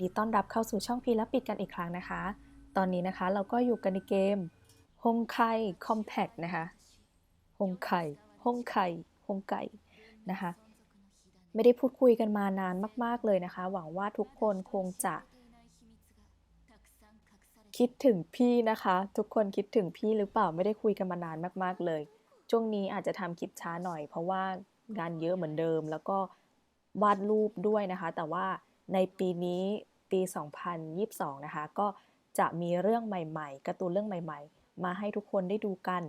ดีต้อนรับเข้าสู่ช่องพีและปิดกันอีกครั้งนะคะ ตอนนี้นะคะเราก็อยู่กันในเกมฮงไคคอมแพกนะคะฮงไคฮงไคฮงไก่นะคะ ไม่ได้พูดคุยกันมานานมาก ๆเลยนะคะ หวังว่าทุกคนคงจะ คิดถึงพี่นะคะ ทุกคนคิดถึงพี่หรือเปล่าไม่ได้คุยกันมานานมาก ๆเลย ช่วงนี้อาจจะทำคลิปช้าหน่อย เพราะว่างานเยอะเหมือนเดิม แล้วก็วาดรูปด้วยนะคะ แต่ว่า ในปีนี้ปี 2022 นะคะ ก็จะมีเรื่องใหม่ๆการ์ตูนเรื่องใหม่ ๆ มาให้ทุกคนได้ดูกัน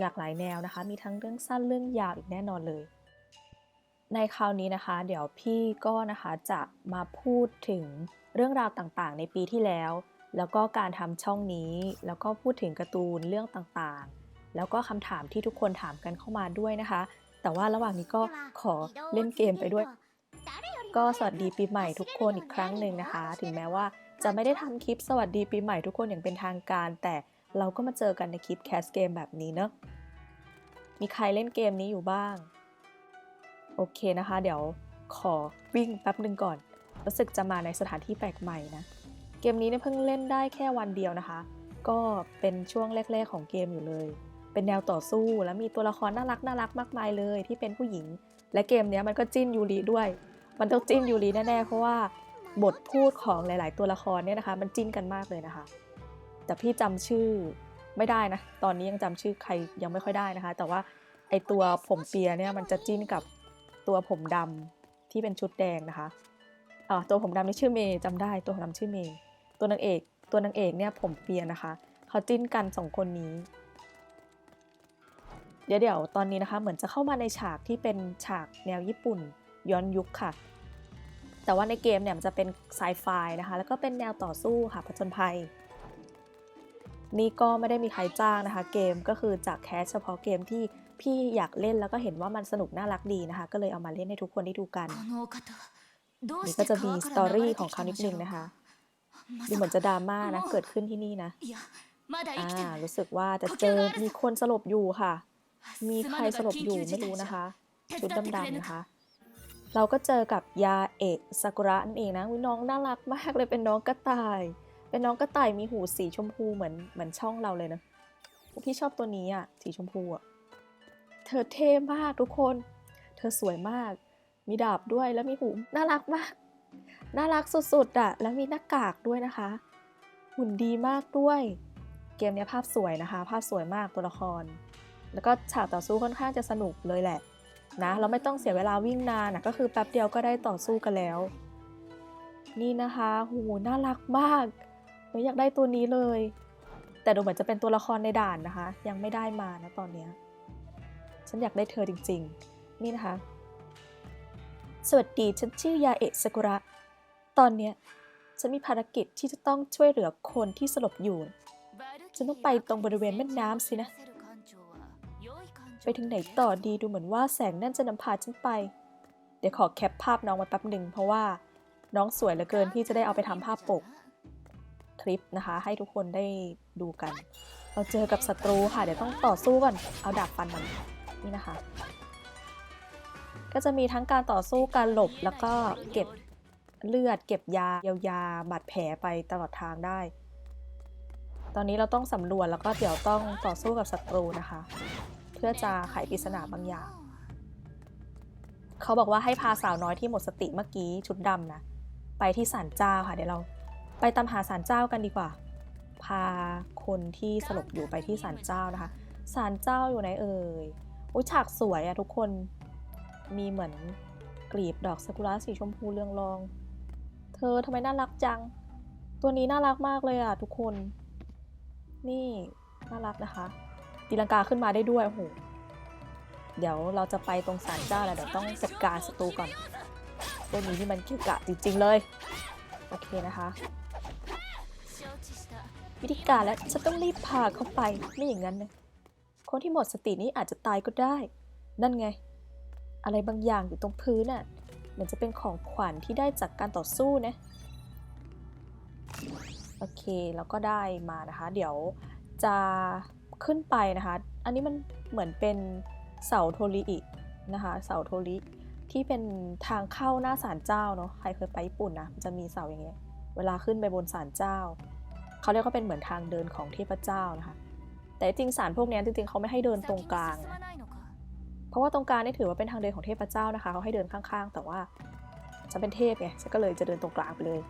หลากหลายแนวนะคะ มีทั้งเรื่องสั้นเรื่องยาวอีกแน่นอนเลย ในคราวนี้นะคะ เดี๋ยวพี่ก็นะคะจะมาพูดถึงเรื่องราวต่างๆ ในปีที่แล้ว แล้วก็การทำช่องนี้ แล้วก็พูดถึงการ์ตูนเรื่องต่างๆ แล้วก็คำถามที่ทุกคนถามกันเข้ามาด้วยนะคะ แต่ว่าระหว่างนี้ก็ขอเล่นเกมไปด้วย ก็สวัสดีปีใหม่ทุกคนอีกครั้งหนึ่งนะคะ ถึงแม้ว่าจะไม่ได้ทำคลิปสวัสดีปีใหม่ทุกคนอย่างเป็นทางการ แต่เราก็มาเจอกันในคลิปแคสเกมแบบนี้เนอะมีใครเล่นเกมนี้อยู่บ้าง โอเคนะคะ เดี๋ยวขอวิ่งแป๊บหนึ่งก่อน รู้สึกจะมาในสถานที่แปลกใหม่นะ เกมนี้เนี่ยเพิ่งเล่นได้แค่วันเดียวนะคะ ก็เป็นช่วงแรก ๆ ของเกมอยู่เลย เป็นแนวต่อสู้แล้วมีตัวละครน่ารักน่ารักมากมายเลย ที่เป็นผู้หญิง และเกมนี้มันก็จิ้นยูริด้วย มันต้องจิ้นยูริแน่ๆ เพราะว่าบทพูดของหลาย ๆ ตัวละครเนี่ยนะคะ มันจิ้นกันมากเลยนะคะ แต่พี่จำชื่อไม่ได้นะ ตอนนี้ยังจำชื่อใครยังไม่ค่อยได้นะคะ แต่ว่าไอตัวผมเปียเนี่ยมันจะจิ้นกับตัวผมดำที่เป็นชุดแดงนะคะอ่าตัวผมดำนี่ชื่อเมย์จำได้ตัวผมดำชื่อเมย์ตัวนางเอกตัวนางเอกเนี่ยผมเปียนะคะเขาจิ้นกันสองคนนี้ เดี๋ยวเดี๋ยวตอนนี้นะคะเหมือนจะเข้ามาในฉากที่เป็นฉากแนวญี่ปุ่น ย้อนยุคค่ะ แต่ว่าในเกมเนี่ยมันจะเป็นไซไฟนะคะ แล้วก็เป็นแนวต่อสู้ค่ะผจญภัย นี่ก็ไม่ได้มีใครจ้างนะคะ เกมก็คือจากแคสเฉพาะเกมที่พี่อยากเล่นแล้วก็เห็นว่ามันสนุกน่ารักดีนะคะ ก็เลยเอามาเล่นให้ทุกคนได้ดูกันนี่ก็จะมีสตอรี่ของเขานิดนึงนะคะดูเหมือนจะดราม่านะเกิดขึ้นที่นี่นะอ่ารู้รู้สึกว่าจะเจอมีคนสลบอยู่ค่ะ มีใครสลบอยู่ไม่รู้นะคะ ชุดดำๆนะคะ เราก็เจอกับยาเอกซากุระนั่นเองนะน้องน่ารักมากเลยเป็นน้องกระต่าย เป็นน้องกระต่ายมีหูสีชมพูเหมือนเหมือนช่องเราเลยนะพี่ชอบตัวนี้อะสีชมพูอะเธอเท่มากทุกคน เธอสวยมาก มีดาบด้วยแล้วมีหูน่ารักมาก น่ารักสุดๆอะแล้วมีหน้ากากด้วยนะคะ หุ่นดีมากด้วย เกมนี้ภาพสวยนะคะ ภาพสวยมากตัวละคร แล้วก็ฉากต่อสู้ค่อนข้างจะสนุกเลยแหละ นะเราไม่ต้องเสียเวลาวิ่งนานนะก็คือแป๊บเดียวก็ได้ต่อสู้กันแล้ว นี่นะคะหูน่ารักมากเราอยากได้ตัวนี้เลย แต่ดูเหมือนจะเป็นตัวละครในด่านนะคะ ยังไม่ได้มานะตอนเนี้ยฉันอยากได้เธอจริง ๆ นี่นะคะ สวัสดีฉันชื่อยาเอะซากุระ ตอนเนี้ยฉันมีภารกิจที่จะต้องช่วยเหลือคนที่สลบอยู่ ฉันต้องไปตรงบริเวณแม่น้ำสินะ ไปถึงไหนต่อดีดูเหมือนว่าแสงนั่นจะนำพาฉันไป เดี๋ยวขอแคปภาพน้องไว้แป๊บหนึ่งเพราะว่าน้องสวยเหลือเกินพี่จะได้เอาไปทำภาพปกคลิปนะคะ ให้ทุกคนได้ดูกัน เราเจอกับศัตรูค่ะ เดี๋ยวต้องต่อสู้กันเอาดาบฟันมันนี่นะคะ ก็จะมีทั้งการต่อสู้การหลบแล้วก็เก็บเลือด เก็บยาเยียวยาบาดแผลไปตลอดทางได้ ตอนนี้เราต้องสำรวจแล้วก็เดี๋ยวต้องต่อสู้กับศัตรูนะคะเพื่อจะไขปริศนาบางอย่าง เขาบอกว่าให้พาสาวน้อยที่หมดสติเมื่อกี้ชุดดำนะไปที่ศาลเจ้าค่ะ เดี๋ยวเราไปตามหาศาลเจ้ากันดีกว่า พาคนที่สลบอยู่ไปที่ศาลเจ้านะคะศาลเจ้าอยู่ไหนเอ่ยอุ้ยฉากสวยอะทุกคนมีเหมือนกลีบดอกซากุระสีชมพูเรืองรอง เธอทำไมน่ารักจัง ตัวนี้น่ารักมากเลยอะทุกคน นี่น่ารักนะคะ ตีลังกาขึ้นมาได้ด้วยโอ้โหเดี๋ยวเราจะไปตรงศาลเจ้าแล้วเดี๋ยวต้องจัดการศัตรูก่อนตัวนี้ที่มันเกะกะจริง ๆ เลย โอเคนะคะ วิธีการแล้วฉันต้องรีบพาเขาไปไม่อย่างนั้นนะคนที่หมดสตินี้อาจจะตายก็ได้ นั่นไง อะไรบางอย่างอยู่ตรงพื้นน่ะเหมือนจะเป็นของขวัญที่ได้จากการต่อสู้นะโอเคแล้วก็ได้มานะคะ เดี๋ยวจะ ขึ้นไปนะคะ อันนี้มันเหมือนเป็นเสาโทริอินะคะ เสาโทริที่เป็นทางเข้าหน้าศาลเจ้าเนาะ ใครเคยไปญี่ปุ่นนะ จะมีเสาอย่างเงี้ย เวลาขึ้นไปบนศาลเจ้า เขาเรียกว่าเป็นเหมือนทางเดินของเทพเจ้านะคะ แต่จริงศาลพวกนี้จริงๆเขาไม่ให้เดินตรงกลาง เพราะว่าตรงกลางนี่ถือว่าเป็นทางเดินของเทพเจ้านะคะ เขาให้เดินข้างๆ แต่ว่าฉันเป็นเทพไงฉันก็เลยจะเดินตรงกลางไปเลย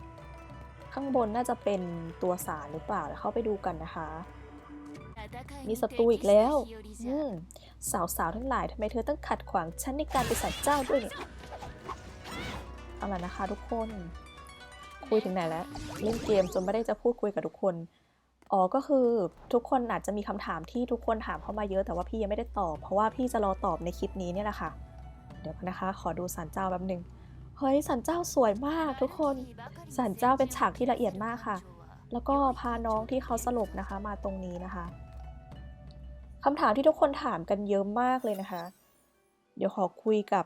ข้างบนน่าจะเป็นตัวสารหรือเปล่าเดี๋ยวเข้าไปดูกันนะคะ มีศัตรูอีกแล้วอืมสาวๆทั้งหลายทำไมเธอต้องขัดขวางฉันในการไปศาลเจ้าด้วยเนี่ยเอาละนะคะทุกคน คุยถึงไหนแล้วเล่นเกมจนไม่ได้จะพูดคุยกับทุกคนอ๋อก็คือทุกคนอาจจะมีคำถามที่ทุกคนถามเข้ามาเยอะแต่ว่าพี่ยังไม่ได้ตอบ เพราะว่าพี่จะรอตอบในคลิปนี้เนี่ยแหละค่ะ เดี๋ยวนะคะ ขอดูศาลเจ้าแป๊บหนึงเฮ้ยศาลเจ้าสวยมากทุกคนศาลเจ้าเป็นฉากที่ละเอียดมากค่ะ แล้วก็พาน้องที่เขาสลบนะคะมาตรงนี้นะคะ คำถามที่ทุกคนถามกันเยอะมากเลยนะคะ เดี๋ยวขอคุยกับ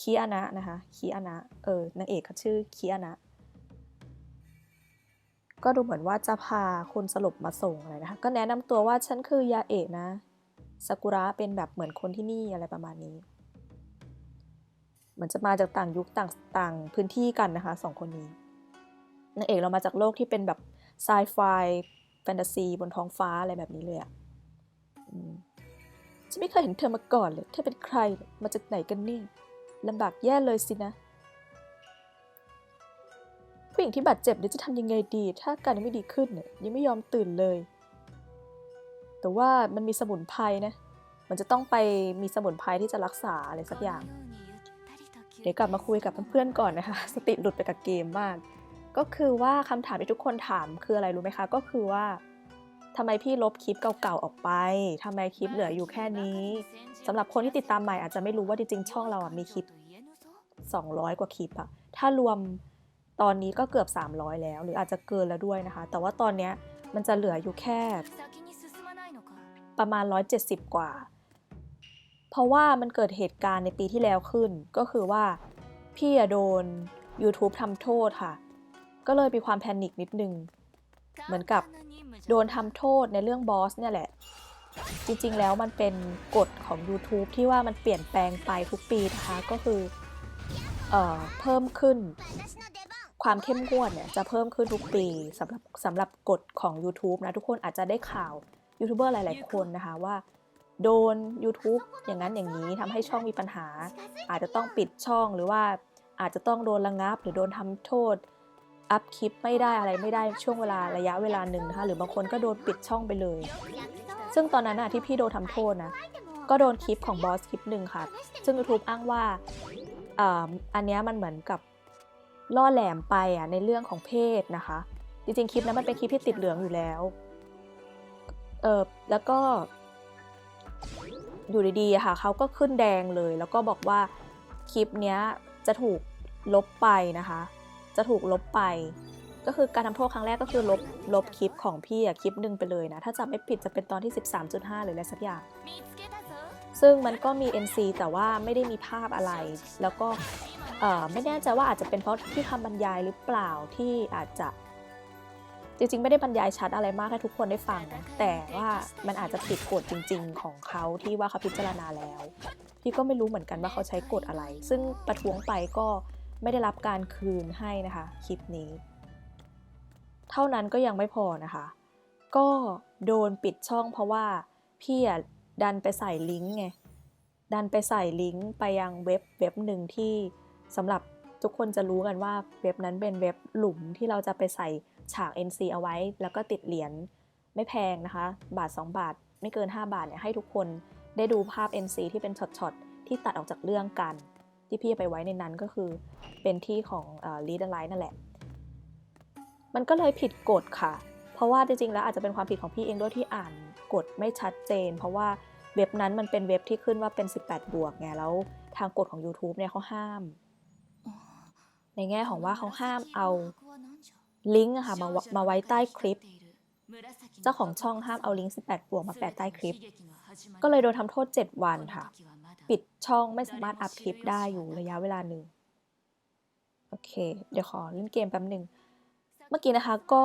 คีอานะนะคะคีอานะเออนางเอกเขาชื่อคีอานะก็ดูเหมือนว่าจะพาคนสลบมาส่งอะไรนะคะ ก็แนะนำตัวว่าฉันคือยาเอะนะซากุระเป็นแบบเหมือนคนที่นี่อะไรประมาณนี้ เหมือนจะมาจากต่างยุคต่างต่างพื้นที่กันนะคะสองคนนี้นางเอกเรามาจากโลกที่เป็นแบบไซไฟแฟนตาซีบนท้องฟ้าอะไรแบบนี้เลยอะ ฉันไม่เคยเห็นเธอมาก่อนเลย เธอเป็นใคร มาจากไหนกันนี่ลำบากแย่เลยสินะ ผู้หญิงที่บาดเจ็บเดี๋ยวจะทำยังไงดี ถ้าอาการยังไม่ดีขึ้นเนี่ยยังไม่ยอมตื่นเลย แต่ว่ามันมีสมุนไพรนะ มันจะต้องไปมีสมุนไพรที่จะรักษาอะไรสักอย่าง เดี๋ยวกลับมาคุยกับเพื่อนๆก่อนนะคะ สติหลุดไปกับเกมมาก ก็คือว่าคำถามที่ทุกคนถามคืออะไรรู้ไหมคะ ก็คือว่า ทำไมพี่ลบคลิปเก่าๆออกไปทำไมคลิปเหลืออยู่แค่นี้สำหรับคนที่ติดตามใหม่อาจจะไม่รู้ว่าจริงๆช่องเราอะมีคลิป 200 กว่าคลิปอะถ้ารวมตอนนี้ก็เกือบ 300 แล้ว หรืออาจจะเกินแล้วด้วยนะคะ แต่ว่าตอนเนี้ยมันจะเหลืออยู่แค่ ประมาณ 170 กว่า เพราะว่ามันเกิดเหตุการณ์ในปีที่แล้วขึ้น ก็คือว่าพี่อะโดน YouTube ทำโทษค่ะ ก็เลยมีความแพนิคนิดนึง เหมือนกับ โดนทำโทษในเรื่องบอสเนี่ยแหละ จริงๆแล้วมันเป็นกฎของ YouTube ที่ว่ามันเปลี่ยนแปลงไปทุกปีนะคะ ก็คือเอ่อเพิ่มขึ้น ความเข้มงวดเนี่ยจะเพิ่มขึ้นทุกปีสำหรับสำหรับกฎของ YouTube นะ ทุกคนอาจจะได้ข่าวยูทูบเบอร์หลายๆ คนนะคะว่าโดน YouTube อย่างนั้นอย่างนี้ทำให้ช่องมีปัญหา อาจจะต้องปิดช่องหรือว่าอาจจะต้องโดนระงับหรือโดนทำโทษ อัพคลิปไม่ได้อะไรไม่ได้ช่วงเวลาระยะเวลาหนึ่งนะคะหรือบางคนก็โดนปิดช่องไปเลย ซึ่งตอนนั้นอะที่พี่โดนทำโทษนะ ก็โดนคลิปของบอสคลิปหนึ่งค่ะ ซึ่ง YouTube อ้างว่าอ่าอันนี้มันเหมือนกับล่อแหลมไปอะในเรื่องของเพศนะคะ จริงๆคลิปนั้นมันเป็นคลิปที่ติดเหลืองอยู่แล้วเออแล้วก็ อยู่ดีๆค่ะเขาก็ขึ้นแดงเลย แล้วก็บอกว่าคลิปเนี้ยจะถูกลบไปนะคะ จะถูกลบไป ก็คือการทำโทษครั้งแรกก็คือลบลบคลิปของพี่อะคลิปหนึ่งไปเลยนะ ถ้าจำไม่ผิดจะเป็นตอนที่ 13.5 หรืออะไรสักอย่าง ซึ่งมันก็มี NC แต่ว่าไม่ได้มีภาพอะไร แล้วก็ไม่แน่ใจว่าอาจจะเป็นเพราะที่คำบรรยายหรือเปล่าที่อาจจะจริงๆ ไม่ได้บรรยายชัดอะไรมากให้ทุกคนได้ฟังนะ แต่ว่ามันอาจจะผิดกฎจริง ๆ ของเขาที่ว่าเขาพิจารณาแล้ว พี่ก็ไม่รู้เหมือนกันว่าเขาใช้กฎอะไร ซึ่งประท้วงไปก็ ไม่ได้รับการคืนให้นะคะคลิปนี้ เท่านั้นก็ยังไม่พอนะคะ ก็โดนปิดช่องเพราะว่าพี่ดันไปใส่ลิงก์ไงดันไปใส่ลิงก์ไปยังเว็บเว็บหนึ่งที่สำหรับทุกคนจะรู้กันว่าเว็บนั้นเป็นเว็บหลุมที่เราจะไปใส่ฉาก NC เอาไว้ แล้วก็ติดเหรียญไม่แพงนะคะ บาท 2 บาท ไม่เกิน 5 บาทเนี่ยให้ทุกคนได้ดูภาพ NC ที่เป็นช็อตๆที่ตัดออกจากเรื่องกัน ที่พี่ไปไว้ในนั้นก็คือเป็นที่ของลีดไลน์นั่นแหละ มันก็เลยผิดกฎค่ะ เพราะว่าจริงๆแล้วอาจจะเป็นความผิดของพี่เองด้วยที่อ่านกฎไม่ชัดเจน เพราะว่าเว็บนั้นมันเป็นเว็บที่ขึ้นว่าเป็น 18 บวกไงแล้วทางกฎของ YouTube เนี่ยเขาห้าม ในแง่ของว่าเขาห้ามเอาลิงก์อะค่ะมามาไว้ใต้คลิป เจ้าของช่องห้ามเอาลิงก์ 18 บวกมาแปะใต้คลิป ก็เลยโดนทำโทษ 7 วันค่ะ ปิดช่องไม่สามารถอัพคลิปได้อยู่ระยะเวลาหนึ่งโอเค เดี๋ยวขอเล่นเกมแป๊บหนึ่งเมื่อกี้นะคะก็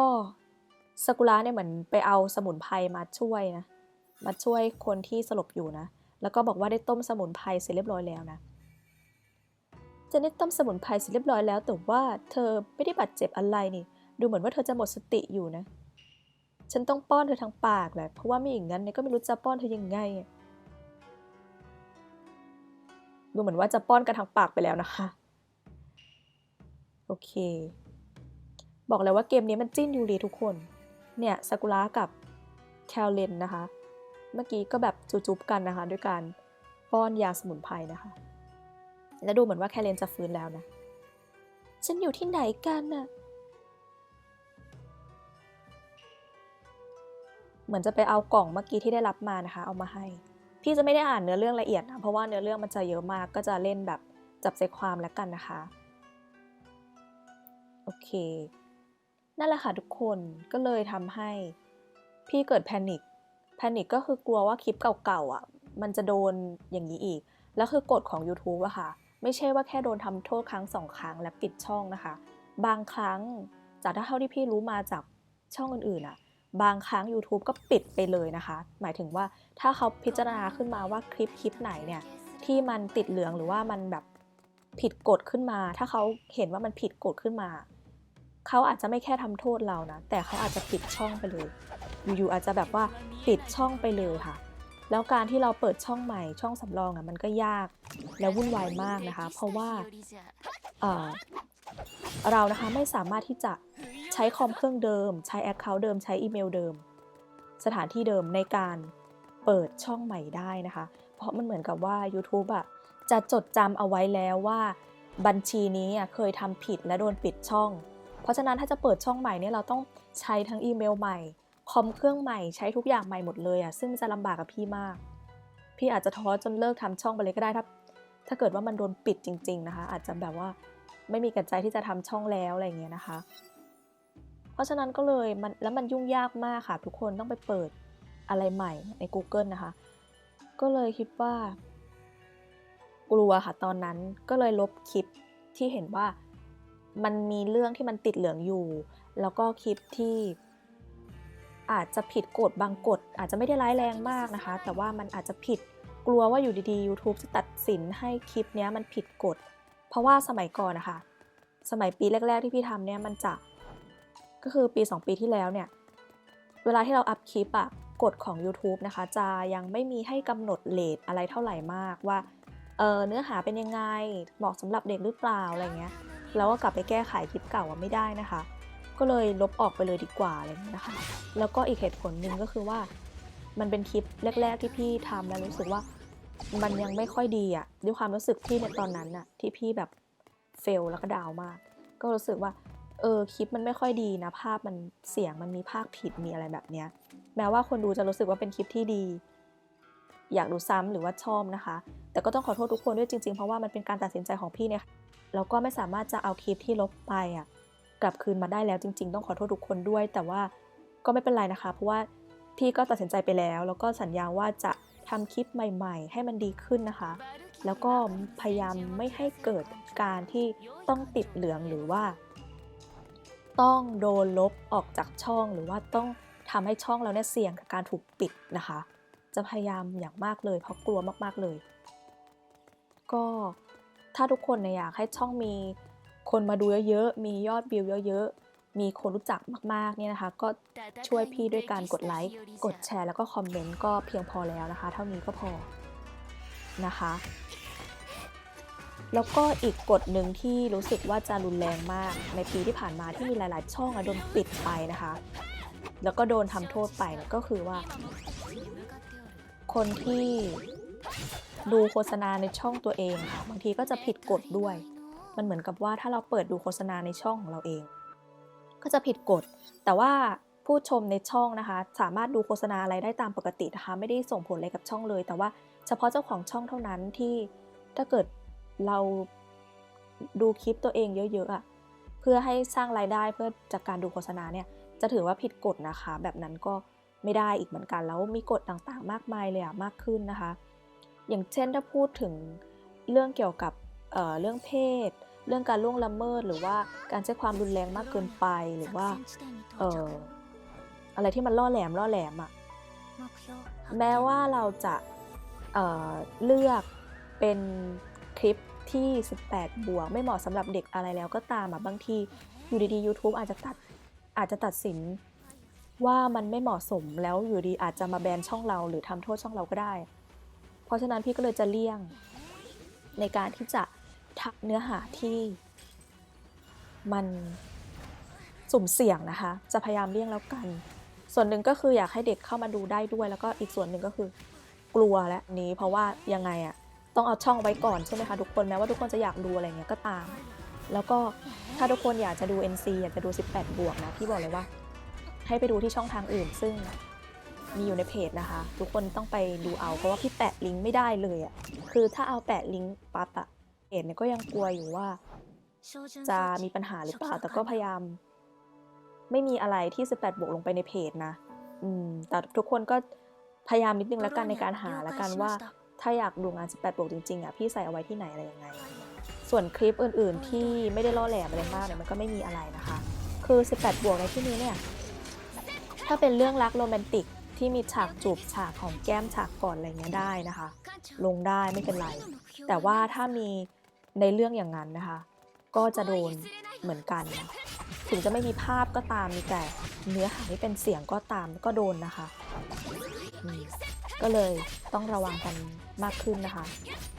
สกุระเนี่ยเหมือนไปเอาสมุนไพรมาช่วยนะ มาช่วยคนที่สลบอยู่นะ แล้วก็บอกว่าได้ต้มสมุนไพรเสร็จเรียบร้อยแล้วนะเจนนี่ต้มสมุนไพรเสร็จเรียบร้อยแล้ว แต่ว่าเธอไม่ได้บาดเจ็บอะไรนี่ ดูเหมือนว่าเธอจะหมดสติอยู่นะ ฉันต้องป้อนเธอทางปากแหละเพราะว่าไม่อย่างนั้นเนี่ยก็ไม่รู้จะป้อนเธอยังไงอะ ดูเหมือนว่าจะป้อนกันทางปากไปแล้วนะคะ โอเค บอกเลยว่าเกมนี้มันจิ้นยูรีทุกคน เนี่ยซากุระกับแคลเลนนะคะ เมื่อกี้ก็แบบจูบๆกันนะคะ ด้วยการป้อนยาสมุนไพรนะคะ แล้วดูเหมือนว่าแคลเลนจะฟื้นแล้วนะ ฉันอยู่ที่ไหนกันน่ะ เหมือนจะไปเอากล่องเมื่อกี้ที่ได้รับมานะคะ เอามาให้ พี่จะไม่ได้อ่านเนื้อเรื่องละเอียดนะเพราะว่าเนื้อเรื่องมันจะเยอะมาก ก็จะเล่นแบบจับใจความแล้วกันนะคะโอเค นั่นแหละค่ะทุกคนก็เลยทำให้พี่เกิดแพนิคแพนิคก็คือกลัวว่าคลิปเก่าๆอะมันจะโดนอย่างนี้อีก แล้วคือกฎของ YouTube อะค่ะ ไม่ใช่ว่าแค่โดนทำโทษครั้งสองครั้งและปิดช่องนะคะ บางครั้งจากเท่าที่พี่รู้มาจากช่องอื่นๆอะ บางครั้ง YouTube ก็ปิดไปเลยนะคะ หมายถึงว่าถ้าเขาพิจารณาขึ้นมาว่าคลิปคลิปไหนเนี่ยที่มันติดเหลืองหรือว่ามันแบบผิดกฎขึ้นมา ถ้าเขาเห็นว่ามันผิดกฎขึ้นมา เขาอาจจะไม่แค่ทำโทษเรานะ แต่เขาอาจจะปิดช่องไปเลย อยู่ๆอาจจะแบบว่าปิดช่องไปเลยค่ะ แล้วการที่เราเปิดช่องใหม่ช่องสำรองอะมันก็ยากและวุ่นวายมากนะคะ เพราะว่าเเรานะคะไม่สามารถที่จะ ช้คอมเครื่องเดิม ใช้แอคเคาท์เดิม ใช้อีเมลเดิม สถานที่เดิมในการเปิดช่องใหม่ได้นะคะ เพราะมันเหมือนกับว่า YouTube อะจะจดจำเอาไว้แล้วว่าบัญชีนี้อะเคยทำผิดและโดนปิดช่อง เพราะฉะนั้นถ้าจะเปิดช่องใหม่เนี่ยเราต้องใช้ทั้งอีเมลใหม่ คอมเครื่องใหม่ใช้ทุกอย่างใหม่หมดเลยอะซึ่งจะลำบากกับพี่มาก พี่อาจจะท้อจนเลิกทำช่องไปเลยก็ได้ถ้าถ้าเกิดว่ามันโดนปิดจริง ๆนะคะ อาจจะแบบว่าไม่มีกัใจที่จะทำช่องแล้วอะไรเงี้ยนะคะ ราะฉะนั้นก็เลยมันแล้วมันยุ่งยากมากค่ะ ทุกคนต้องไปเปิดอะไรใหม่ใน Google นะคะ ก็เลยคิดว่า กลัวค่ะตอนนั้นก็เลยลบคลิปที่เห็นว่ามันมีเรื่องที่มันติดเหลืองอยู่ แล้วก็คลิปที่อาจจะผิดกฎบางกฎอาจจะไม่ได้ร้ายแรงมากนะคะ แต่ว่ามันอาจจะผิดกลัวว่าอยู่ดีๆ YouTube จะตัดสินให้คลิปเนี้ยมันผิดกฎ เพราะว่าสมัยก่อนนะคะ สมัยปีแรก ๆ ที่พี่ทำเนี่ยมันจะ ก็คือปี 2 ปีที่แล้วเนี่ย เวลาที่เราอัพคลิปอะกฎของ YouTube นะคะ จะยังไม่มีให้กำหนดเลทอะไรเท่าไหร่มากว่าเออเนื้อหาเป็นยังไงเหมาะสำหรับเด็กหรือเปล่าอะไรเงี้ยเราก็กลับไปแก้ไขคลิปเก่าว่าไม่ได้นะคะ ก็เลยลบออกไปเลยดีกว่าอะไรเงี้ยนะคะ แล้วก็อีกเหตุผลหนึ่งก็คือว่า มันเป็นคลิปแรก ๆ ที่พี่ทำแล้วรู้สึกว่ามันยังไม่ค่อยดีอะด้วยความรู้สึกพี่ในตอนนั้นน่ะที่พี่แบบเฟลแล้วก็ดาวมาก ก็รู้สึกว่า เออคลิปมันไม่ค่อยดีนะภาพมันเสียงมันมีภาคผิดมีอะไรแบบเนี้ยแม้ว่าคนดูจะรู้สึกว่าเป็นคลิปที่ดี อยากดูซ้ำหรือว่าชอบนะคะ แต่ก็ต้องขอโทษทุกคนด้วยจริงๆ เพราะว่ามันเป็นการตัดสินใจของพี่เนี่ยแล้วก็ไม่สามารถจะเอาคลิปที่ลบไปอะกลับคืนมาได้แล้วจริง ๆ ต้องขอโทษทุกคนด้วย แต่ว่าก็ไม่เป็นไรนะคะ เพราะว่าพี่ก็ตัดสินใจไปแล้ว แล้วก็สัญญาว่าจะทำคลิปใหม่ ๆ ให้มันดีขึ้นนะคะ แล้วก็พยายามไม่ให้เกิดการที่ต้องติดเหลืองหรือว่า ต้องโดนลบออกจากช่องหรือว่าต้องทำให้ช่องเราเนี่ยเสี่ยงกับการถูกปิดนะคะ จะพยายามอย่างมากเลย เพราะกลัวมากๆเลย ก็ถ้าทุกคนเนี่ยอยากให้ช่องมีคนมาดูเยอะๆ มียอดวิวเยอะๆ มีคนรู้จักมากๆเนี่ยนะคะ ก็ช่วยพี่ด้วยการกดไลค์ กดแชร์แล้วก็คอมเมนต์ก็เพียงพอแล้วนะคะ เท่านี้ก็พอนะคะ แล้วก็อีกกฎหนึ่งที่รู้สึกว่าจะรุนแรงมาก ในปีที่ผ่านมาที่มีหลาย ๆ ช่องอะโดนปิดไปนะคะ แล้วก็โดนทำโทษไปก็คือว่า คนที่ดูโฆษณาในช่องตัวเองค่ะบางทีก็จะผิดกฎด้วย มันเหมือนกับว่าถ้าเราเปิดดูโฆษณาในช่องของเราเอง ก็จะผิดกฎ แต่ว่าผู้ชมในช่องนะคะ สามารถดูโฆษณาอะไรได้ตามปกตินะคะ ไม่ได้ส่งผลอะไรกับช่องเลย แต่ว่าเฉพาะเจ้าของช่องเท่านั้นที่ถ้าเกิด เราดูคลิปตัวเองเยอะๆอะเพื่อให้สร้างรายได้เพื่อจากการดูโฆษณาเนี่ยจะถือว่าผิดกฎนะคะ แบบนั้นก็ไม่ได้อีกเหมือนกันแล้วมีกฎต่างๆ มากมายเลยอะมากขึ้นนะคะ อย่างเช่นถ้าพูดถึงเรื่องเกี่ยวกับเอ่อเรื่องเพศ เรื่องการล่วงละเมิด หรือว่าการใช้ความรุนแรงมากเกินไปหรือว่าเอ่ออะไรที่มันล่อแหลมล่อแหลมอะแม้ว่าเราจะเอ่อเลือกเป็น คลิปที่ 18 บวก ไม่เหมาะสำหรับเด็กอะไรแล้วก็ตามอะบางทีอยู่ดีๆ YouTube อาจจะตัดอาจจะตัดสินว่ามันไม่เหมาะสมแล้วอยู่ดีอาจจะมาแบนช่องเราหรือทำโทษช่องเราก็ได้ เพราะฉะนั้นพี่ก็เลยจะเลี่ยง ในการที่จะทักเนื้อหาที่ มันสุ่มเสี่ยงนะคะ จะพยายามเลี่ยงแล้วกัน ส่วนหนึ่งก็คืออยากให้เด็กเข้ามาดูได้ด้วย แล้วก็อีกส่วนหนึ่งก็คือกลัวและนี้เพราะว่ายังไงอะ ต้องเอาช่องไว้ก่อนใช่ไหมคะทุกคนแม้ว่าทุกคนจะอยากดูอะไรเงี้ยก็ตาม แล้วก็ถ้าทุกคนอยากจะดู NC อยากจะดู 18 บวกนะพี่บอกเลยว่า ให้ไปดูที่ช่องทางอื่น ซึ่งมีอยู่ในเพจนะคะ ทุกคนต้องไปดูเอาเพราะว่าพี่แปะลิงก์ไม่ได้เลยอะคือถ้าเอาแปะลิงก์ปั๊บอะเพจเนี่ยก็ยังกลัวอยู่ว่า จะมีปัญหาหรือเปล่าแต่ก็พยายาม ไม่มีอะไรที่ 18 บวกลงไปในเพจนะ อืม แต่ทุกคนก็พยายามนิดนึงแล้วกันในการหาแล้วกันว่า ถ้าอยากดูงาน 18บวกจริงๆอะพี่ใส่เอาไว้ที่ไหนอะไรยังไง ส่วนคลิปอื่นๆที่ไม่ได้ล่อแหลมอะไรมากเนี่ยมันก็ไม่มีอะไรนะคะ คือ 18บวกในที่นี้เนี่ยถ้าเป็นเรื่องรักโรแมนติกที่มีฉากจูบฉากของแก้มฉากก่อนอะไรเงี้ยได้นะคะ ลงได้ไม่เป็นไร แต่ว่าถ้ามีในเรื่องอย่างนั้นนะคะ ก็จะโดนเหมือนกันนะถึงจะไม่มีภาพก็ตามมีแต่เนื้อหาที่เป็นเสียงก็ตามก็โดนนะคะ ก็เลยต้องระวังกัน มากขึ้นนะคะ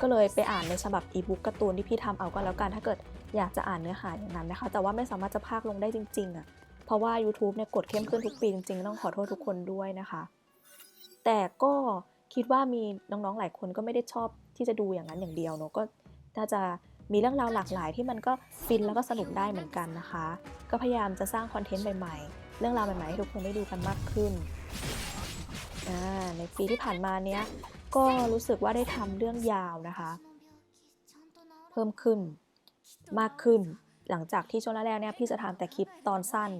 ก็เลยไปอ่านในฉบับอีบุ๊กการ์ตูนที่พี่ทำเอาก็แล้วกันถ้าเกิดอยากจะอ่านเนื้อหาอย่างนั้นนะคะ แต่ว่าไม่สามารถจะพากลงได้จริงๆอะเพราะว่า YouTube เนี่ยกดเข้มขึ้นทุกปีจริงๆ ต้องขอโทษทุกคนด้วยนะคะ แต่ก็คิดว่ามีน้องๆหลายคนก็ไม่ได้ชอบที่จะดูอย่างนั้นอย่างเดียวเนอะก็ถ้าจะมีเรื่องราวหลากหลายที่มันก็ฟินแล้วก็สนุกได้เหมือนกันนะคะ ก็พยายามจะสร้างคอนเทนต์ใหม่ๆ เรื่องราวใหม่ๆให้ทุกคนได้ดูกันมากขึ้น ในปีที่ผ่านมาเนี้ย ก็รู้สึกว่าได้ทำเรื่องยาวนะคะ เพิ่มขึ้นมากขึ้น หลังจากที่ช่วงแรกๆเนี่ยพี่จะทำแต่คลิปตอนสั้น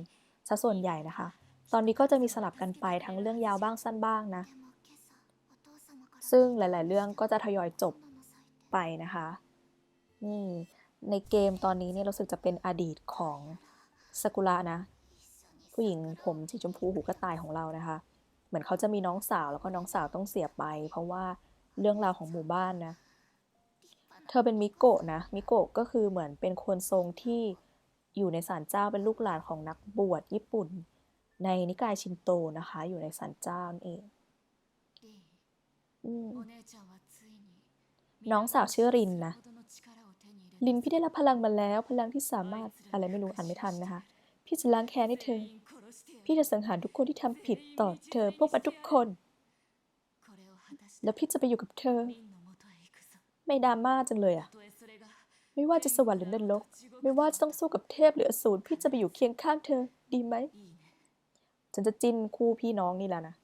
ซะส่วนใหญ่นะคะ ตอนนี้ก็จะมีสลับกันไปทั้งเรื่องยาวบ้างสั้นบ้างนะ ซึ่งหลาย ๆ เรื่องก็จะทยอยจบไปนะคะ นี่ในเกมตอนนี้เนี่ยรู้สึกจะเป็นอดีตของสกุระนะ ผู้หญิงผมสีชมพูหูกระต่ายของเรานะคะ เหมือนเขาจะมีน้องสาวแล้วก็น้องสาวต้องเสียไป เพราะว่าเรื่องราวของหมู่บ้านนะ เธอเป็นมิโกะนะ มิโกะก็คือเหมือนเป็นคนทรงที่อยู่ในศาลเจ้าเป็นลูกหลานของนักบวชญี่ปุ่น ในนิกายชินโตนะคะ อยู่ในศาลเจ้านั่นเองอืมน้องสาวชื่อรินนะลินพี่ได้รับพลังมาแล้ว พลังที่สามารถอะไรไม่รู้อ่านไม่ทันนะคะ พี่จะล้างแค้นให้เธอ พี่จะสังหารทุกคนที่ทำผิดต่อเธอพวกมันทุกคน แล้วพี่จะไปอยู่กับเธอ ไม่ดราม่าจังเลยอะไม่ว่าจะสวรรค์หรือนรก ไม่ว่าจะต้องสู้กับเทพหรืออสูรพี่จะไปอยู่เคียงข้างเธอ ดีไหมฉันจะจิ้นคู่พี่น้องนี่แหละนะ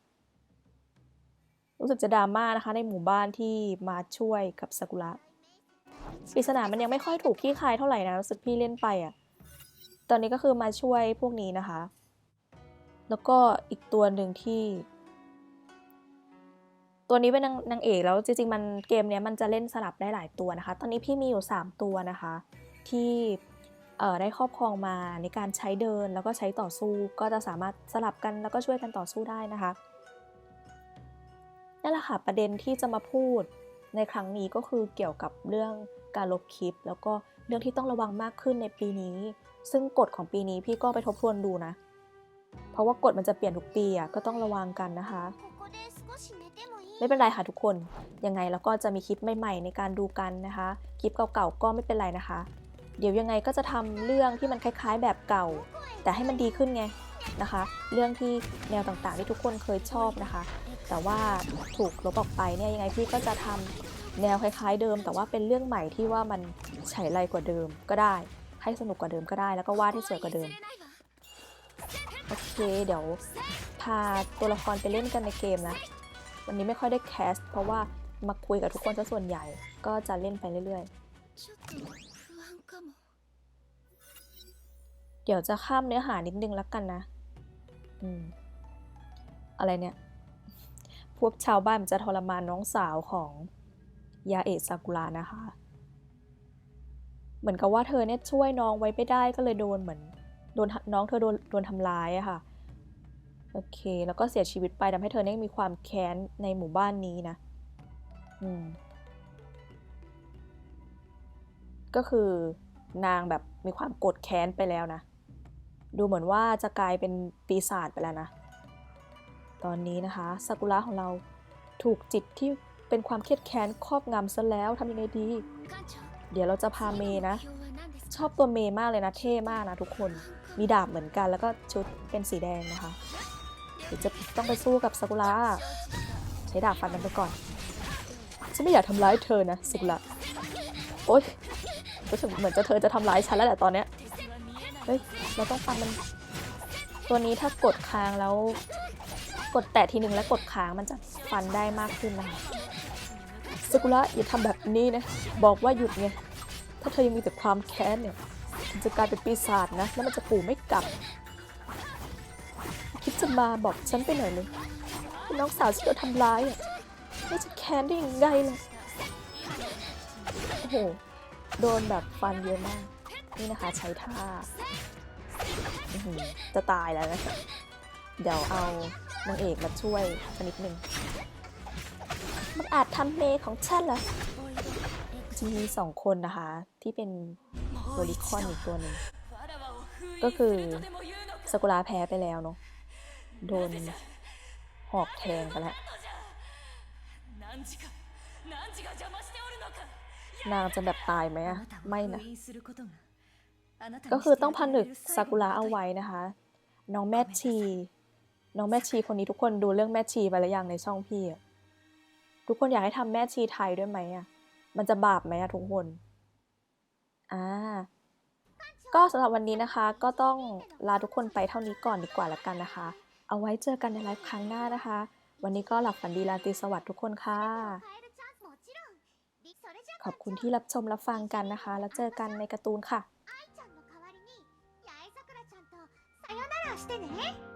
รู้สึกจะดราม่านะคะ ในหมู่บ้านที่มาช่วยกับซากุระปริศนามันยังไม่ค่อยถูกที่คลายเท่าไหร่นะรู้สึกพี่เล่นไปอะ่ะ ตอนนี้ก็คือมาช่วยพวกนี้นะคะ แล้วก็อีกตัวหนึ่งที่ ตัวนี้เป็นนางนางเอกแล้วจริงๆมันเกมเนี้ยมันจะเล่นสลับได้หลายตัวนะคะ ตอนนี้พี่มีอยู่ 3 ตัวนะคะ ที่ได้ครอบครองมาในการใช้เดินแล้วก็ใช้ต่อสู้ก็จะสามารถสลับกันแล้วก็ช่วยกันต่อสู้ได้นะคะนั่นแหละค่ะประเด็นที่จะมาพูดในครั้งนี้ก็คือเกี่ยวกับเรื่องการลบคลิป แล้วก็เรื่องที่ต้องระวังมากขึ้นในปีนี้ ซึ่งกฎของปีนี้พี่ก็ไปทบทวนดูนะ เพราะว่ากฎมันจะเปลี่ยนทุกปีอะก็ต้องระวังกันนะคะ ไม่เป็นไรค่ะทุกคน ยังไงแล้วก็จะมีคลิปใหม่ ๆ ในการดูกันนะคะ คลิปเก่าๆก็ไม่เป็นไรนะคะ เดี๋ยวยังไงก็จะทำเรื่องที่มันคล้าย ๆ แบบเก่า แต่ให้มันดีขึ้นไงนะคะ เรื่องที่แนวต่างๆที่ทุกคนเคยชอบนะคะ แต่ว่าถูกลบออกไปเนี่ยยังไงพี่ก็จะทำแนวคล้าย ๆ เดิม แต่ว่าเป็นเรื่องใหม่ที่ว่ามันใช้ไรกว่าเดิมก็ได้ ให้สนุกกว่าเดิมก็ได้ แล้วก็วาดให้สวยกว่าเดิม โอเค เดี๋ยวพาตัวละครไปเล่นกันในเกมนะ วันนี้ไม่ค่อยได้แคสต์เพราะว่ามาคุยกับทุกคนซะส่วนใหญ่ ก็จะเล่นไปเรื่อยๆ เดี๋ยวจะข้ามเนื้อหานิดนึงแล้วกันนะ อืม อะไรเนี่ย พวกชาวบ้านมันจะทรมานน้องสาวของยาเอะซากุระนะคะ เหมือนกับว่าเธอเนี่ยช่วยน้องไว้ไม่ได้ก็เลยโดนเหมือน โดนน้องเธอโดนโดนทำร้ายอะค่ะ โอเค แล้วก็เสียชีวิตไปทำให้เธอเนี่ยมีความแค้นในหมู่บ้านนี้นะ อืม ก็คือนางแบบมีความโกรธแค้นไปแล้วนะ ดูเหมือนว่าจะกลายเป็นปีศาจไปแล้วนะ ตอนนี้นะคะซากุระของเราถูกจิตที่เป็นความเครียดแค้นครอบงำซะแล้วทำยังไงดี เดี๋ยวเราจะพาเมย์นะ ชอบตัวเมย์มากเลยนะ เท่มากนะทุกคน มีดาบเหมือนกันแล้วก็ชุดเป็นสีแดงนะคะเดี๋ยวจะต้องไปสู้กับซากุระใช้ดาบฟันมันไปก่อนฉันไม่อยากทำร้ายเธอนะซากุระโอ๊ยรู้สึกเหมือนจะเธอจะทำร้ายฉันแล้วแหละตอนเนี้ยเฮ้ยเราต้องฟันมันตัวนี้ถ้ากดค้างแล้วกดแตะทีหนึ่งแล้วกดค้างมันจะฟันได้มากขึ้นนะคะซากุระอย่าทำแบบนี้นะ บอกว่าหยุดไง ถ้าเธอยังมีแต่ความแค้นเนี่ย มันจะกลายเป็นปีศาจนะ แล้วมันจะปู่ไม่กลับ คิดจะมาบอกฉันไปหน่อยเลยน้องสาวที่โดนทำร้ายอะจะแค้นได้ยังไงล่ะโอ้โห โดนแบบฟันเยอะมาก นี่นะคะใช้ท่า จะตายแล้วนะ เดี๋ยวเอานางเอกมาช่วยสักนิดหนึ่งมันอาจทำเมของฉันเหรอจะมีสองคนนะคะที่เป็น โรลิคอนอีกตัวหนึ่งก็คือสกุระแพ้ไปแล้วเนาะโดนหอกแทงไปแล้วนางจะแบบตายไหมอะไม่นะ ก็คือต้องผนึกซากุระเอาไว้นะคะ น้องแม่ชี น้องแม่ชีคนนี้ทุกคนดูเรื่องแม่ชีไปแล้วยังในช่องพี่อะทุกคนอยากให้ทำแม่ชีไทยด้วยไหมอะมันจะบาปไหมอะทุกคน อ่า ก็สำหรับวันนี้นะคะ ก็ต้องลาทุกคนไปเท่านี้ก่อนดีกว่าละกันนะคะ เอาไว้เจอกันในไลฟ์ครั้งหน้านะคะ วันนี้ก็หลับฝันดีราตรีสวัสดิ์ทุกคนค่ะ ขอบคุณที่รับชมรับฟังกันนะคะ แล้วเจอกันในการ์ตูนค่ะ 愛ちゃんの代わりに八重桜ちゃんとさよならしてね